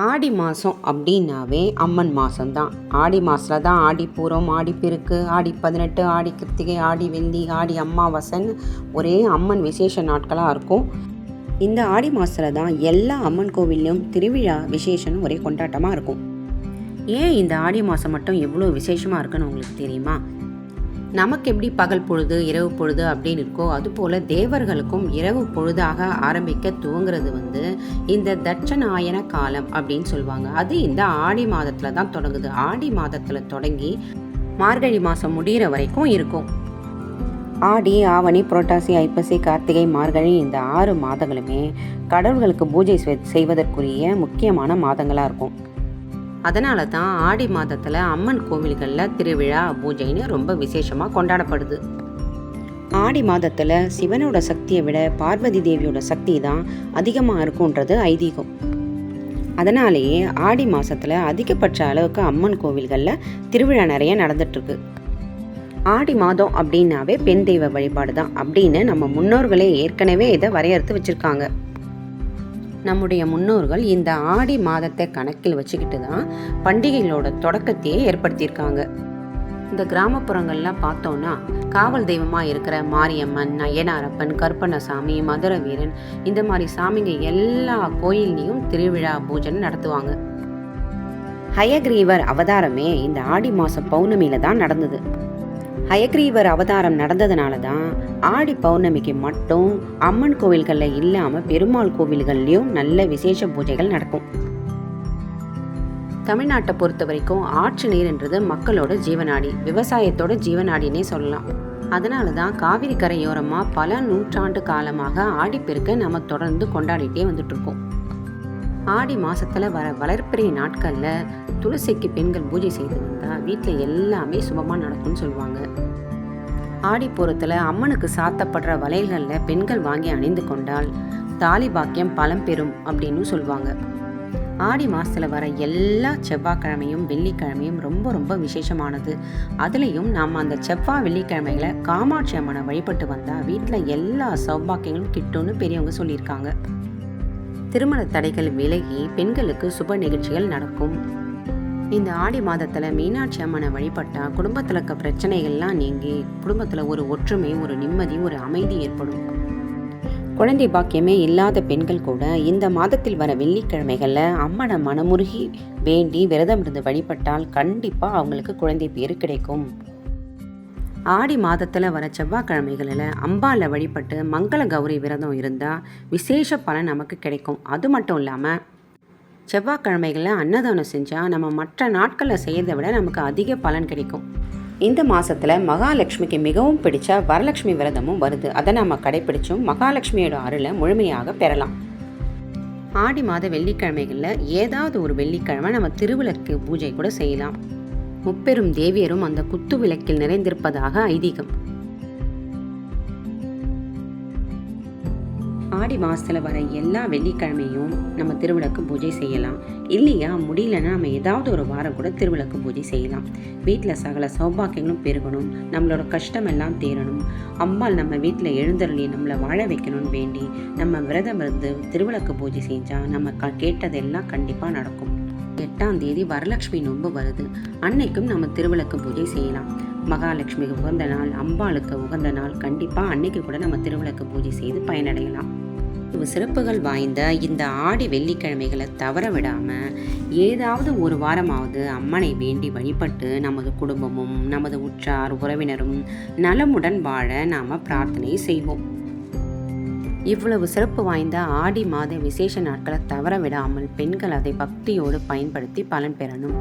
ஆடி மாதம் அப்படின்னாவே அம்மன் மாதம்தான் ஆடி மாதத்தில் தான் ஆடி பூரம் ஆடி பெருக்கு ஆடி பதினெட்டு ஆடி கிருத்திகை ஆடி வெள்ளி ஆடி அம்மாவாசைன்னு ஒரே அம்மன் விசேஷ நாட்களாக இருக்கும். இந்த ஆடி மாதத்தில் தான் எல்லா அம்மன் கோவில்லையும் திருவிழா விசேஷம்னு ஒரே கொண்டாட்டமாக இருக்கும். ஏன் இந்த ஆடி மாதம் மட்டும் எவ்வளோ விசேஷமாக இருக்குன்னு உங்களுக்கு தெரியுமா? நமக்கு எப்படி பகல் பொழுது இரவு பொழுது அப்படின்னு இருக்கோ அதுபோல் தேவர்களுக்கும் இரவு பொழுதாக ஆரம்பிக்க துவங்கிறது வந்து இந்த தட்சநாயன காலம் அப்படின்னு சொல்லுவாங்க. அது இந்த ஆடி மாதத்தில் தான் தொடங்குது. ஆடி மாதத்தில் தொடங்கி மார்கழி மாதம் முடிகிற வரைக்கும் இருக்கும். ஆடி ஆவணி புரட்டாசி ஐப்பசி கார்த்திகை மார்கழி இந்த ஆறு மாதங்களுமே கடவுள்களுக்கு பூஜை செய்வதற்குரிய முக்கியமான மாதங்களாக இருக்கும். அதனால தான் ஆடி மாதத்தில் அம்மன் கோவில்களில் திருவிழா பூஜைன்னு ரொம்ப விசேஷமாக கொண்டாடப்படுது. ஆடி மாதத்தில் சிவனோட சக்தியை விட பார்வதி தேவியோட சக்தி தான் அதிகமாக இருக்குன்றது ஐதீகம். அதனாலேயே ஆடி மாதத்தில் அதிகபட்ச அளவுக்கு அம்மன் கோவில்களில் திருவிழா நிறைய நடந்துட்டுருக்கு. ஆடி மாதம் அப்படின்னாவே பெண் தெய்வ வழிபாடு தான் அப்படின்னு நம்ம முன்னோர்களே ஏற்கனவே இதை வரையறுத்து வச்சுருக்காங்க. நம்முடைய முன்னோர்கள் இந்த ஆடி மாதத்தை கணக்கில் வச்சுக்கிட்டு தான் பண்டிகைகளோட தொடக்கத்தையே ஏற்படுத்தியிருக்காங்க. இந்த கிராமப்புறங்கள்லாம் பார்த்தோன்னா காவல் தெய்வமாக இருக்கிற மாரியம்மன் நயனாரப்பன் கருப்பண்ணசாமி மதுர வீரன் இந்த மாதிரி சாமிங்க எல்லா கோயில்லையும் திருவிழா பூஜனை நடத்துவாங்க. ஹயக்ரீவர் அவதாரமே இந்த ஆடி மாதம் பௌர்ணமியில தான் நடந்தது. ஹயக்ரீவர் அவதாரம் நடந்ததுனால தான் ஆடி பௌர்ணமிக்கு மட்டும் அம்மன் கோவில்களில் இல்லாமல் பெருமாள் கோவில்கள்லேயும் நல்ல விசேஷ பூஜைகள் நடக்கும். தமிழ்நாட்டை பொறுத்த வரைக்கும் ஆற்று நீர்ன்றது மக்களோட ஜீவநாடி விவசாயத்தோட ஜீவநாடினே சொல்லலாம். அதனால தான் காவிரி கரையோரமாக பல நூற்றாண்டு காலமாக ஆடிப்பெருக்கை நம்ம தொடர்ந்து கொண்டாடிட்டே வந்துட்டு இருக்கோம். ஆடி மாதத்தில் வர வளர்ப்பிறை நாட்களில் துளசிக்கு பெண்கள் பூஜை செய்து வந்தால் வீட்டில் எல்லாமே சுபமாக நடக்கும்னு சொல்லுவாங்க. ஆடிப்பூரத்தில் அம்மனுக்கு சாத்தப்படுற வளையல்களில் பெண்கள் வாங்கி அணிந்து கொண்டால் தாலி பாக்கியம் பலம் பெறும் அப்படின்னு சொல்லுவாங்க. ஆடி மாதத்தில் வர எல்லா செவ்வாய்க்கிழமையும் வெள்ளிக்கிழமையும் ரொம்ப ரொம்ப விசேஷமானது. அதுலேயும் நாம் அந்த செவ்வாய் வெள்ளிக்கிழமைகளை காமாட்சி அம்மனை வழிபட்டு வந்தால் வீட்டில் எல்லா சௌபாக்கியங்களும் கிட்டும்னு பெரியவங்க சொல்லியிருக்காங்க. திருமண தடைகள் விலகி பெண்களுக்கு சுப நிகழ்ச்சிகள் நடக்கும். இந்த ஆடி மாதத்தில் மீனாட்சி அம்மனை வழிபட்டால் குடும்பத்தில் இருக்க பிரச்சனைகள்லாம் நீங்கி குடும்பத்தில் ஒரு ஒற்றுமை ஒரு நிம்மதி ஒரு அமைதி ஏற்படும். குழந்தை பாக்கியமே இல்லாத பெண்கள் கூட இந்த மாதத்தில் வர வெள்ளிக்கிழமைகளில் அம்மனை மனமுருகி வேண்டி விரதம் இருந்து வழிபட்டால் கண்டிப்பாக அவங்களுக்கு குழந்தை பேர் கிடைக்கும். ஆடி மாதத்தில் வர செவ்வாய்க்கிழமைகளில் அம்பாலை வழிபட்டு மங்கள கௌரி விரதம் இருந்தால் விசேஷ பலன் நமக்கு கிடைக்கும். அது மட்டும் இல்லாமல் செவ்வாய்க்கிழமைகளில் அன்னதானம் செஞ்சால் நம்ம மற்ற நாட்களில் செய்யறதை விட நமக்கு அதிக பலன் கிடைக்கும். இந்த மாதத்தில் மகாலட்சுமிக்கு மிகவும் பிடிச்ச வரலட்சுமி விரதமும் வருது. அதை நம்ம கடைப்பிடிச்சும் மகாலட்சுமியோட அருளை முழுமையாக பெறலாம். ஆடி மாத வெள்ளிக்கிழமைகளில் ஏதாவது ஒரு வெள்ளிக்கிழமை நம்ம திருவிளக்கு பூஜை கூட செய்யலாம். முப்பெரும் தேவியரும் அந்த குத்து விளக்கில் நிறைந்திருப்பதாக ஐதீகம். ஆடி மாசத்துல வர எல்லா வெள்ளிக்கிழமையும் நம்ம திருவிளக்கு பூஜை செய்யலாம். இல்லையா? முடியலன்னா நம்ம ஏதாவது ஒரு வாரம் கூட திருவிளக்கு பூஜை செய்யலாம். வீட்டில் சகல சௌபாக்கியங்களும் பெருகணும். நம்மளோட கஷ்டம் எல்லாம் தீரணும். அம்பாள் நம்ம வீட்டில் எழுந்தருளி நம்மளை வாழ வைக்கணும்னு வேண்டி நம்ம விரதம் இருந்து திருவிளக்கு பூஜை செஞ்சால் நம்ம க கேட்டதெல்லாம் கண்டிப்பாக நடக்கும். எட்டாம் தேதி வரலட்சுமி நோன்பு வருது. அன்னைக்கும் நம்ம திருவிளக்கு பூஜை செய்யலாம். மகாலட்சுமிக்கு உகந்த நாள் அம்பாளுக்கு உகந்த நாள். கண்டிப்பாக அன்னைக்கு கூட நம்ம திருவிளக்கு பூஜை செய்து பயனடையலாம். சிறப்புகள் வாய்ந்த இந்த ஆடி வெள்ளிக்கிழமைகளை தவற விடாம ஏதாவது ஒரு வாரமாவது அம்மனை வேண்டி வழிபட்டு நமது குடும்பமும் நமது உற்றார் உறவினரும் நலமுடன் வாழ நாம பிரார்த்தனை செய்வோம். இவ்வளவு சிறப்பு வாய்ந்த ஆடி மாத விசேஷ நாட்களை தவற விடாமல் பெண்கள் அதை பக்தியோடு பயன்படுத்தி பலன் பெறணும்.